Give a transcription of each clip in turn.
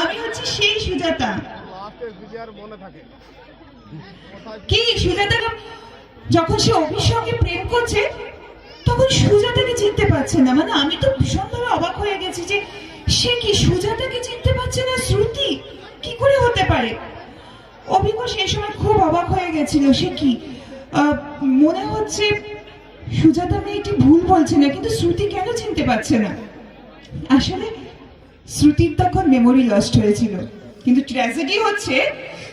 আমি হচ্ছে সেই সুজাতা। কি সুজাতাকে যখন সে অভির সঙ্গে প্রেম করছে, তখন সুজাতাকে চিনতে পারছে না। মানে আমি তো ভীষণভাবে অবাক হয়ে গেছি যে সে কি সুজাতাকে চিনতে পারছে না? শ্রুতি, কি করে হতে পারে? অভিজ্ঞ সেই সময় খুব অবাক হয়ে গেছিল। সে কি? মনে হচ্ছে সুজাতা মেয়েটি ভুল বলছে না, কিন্তু শ্রুতি কেন চিনতে পারছে না? আসলে শ্রুতির তখন মেমোরি লস্ট হয়েছিল। কিন্তু ট্র্যাজেডি হচ্ছে,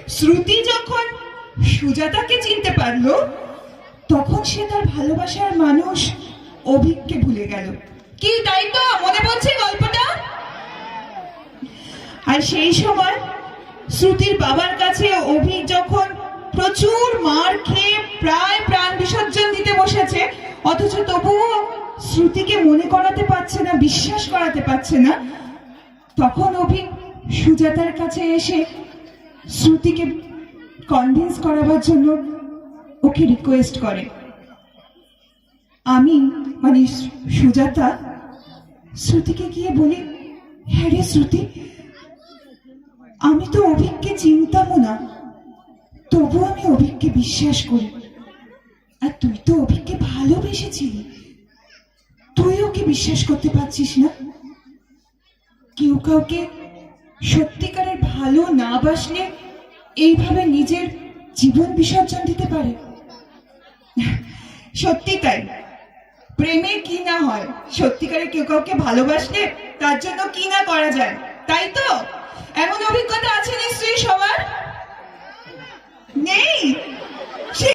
শ্রুতি যখন সুজাতাকে চিনতে পারল, তখন সে তার ভালোবাসার মানুষ অভিককে ভুলে গেল। কি, তাই তো? মনে পড়ছে গল্পটা? আর সেই সময় শ্রুতির বাবার কাছে অভিক যখন প্রচুর মার খেয়ে প্রায় প্রাণ বিসর্জন দিতে বসেছে, অথচ তবুও শ্রুতিকে মনে করাতে পারছে না, বিশ্বাস করাতে পারছে না তখন অভিক সুজাতার কাছে এসে শ্রুতিকে কনভিন্স করাবার জন্য ওকে রিকোয়েস্ট করে। আমি মানে সুজাতা, শ্রুতিকে গিয়ে বলি হ্যাঁ রে শ্রুতি, আমি তো অভিককে চিনতামও না। তবু আমি অভিককে বিশ্বাস করি। আর তুই তো অভিককে ভালোবেসেছিলি। তুই ওকে বিশ্বাস করতে পারছিস না? কেউ কাউকে সত্যিকারের ভালো না বাসলে এইভাবে নিজের জীবন বিসর্জন দিতে পারে? সত্যি তাই। প্রেমে কি না হয়? সত্যিকারে কেউ কাউকে ভালোবাসলে তার জন্য কি না করা যায়? তাই তো? এমন অভিজ্ঞতা আছে নিশ্চয়ই সবার?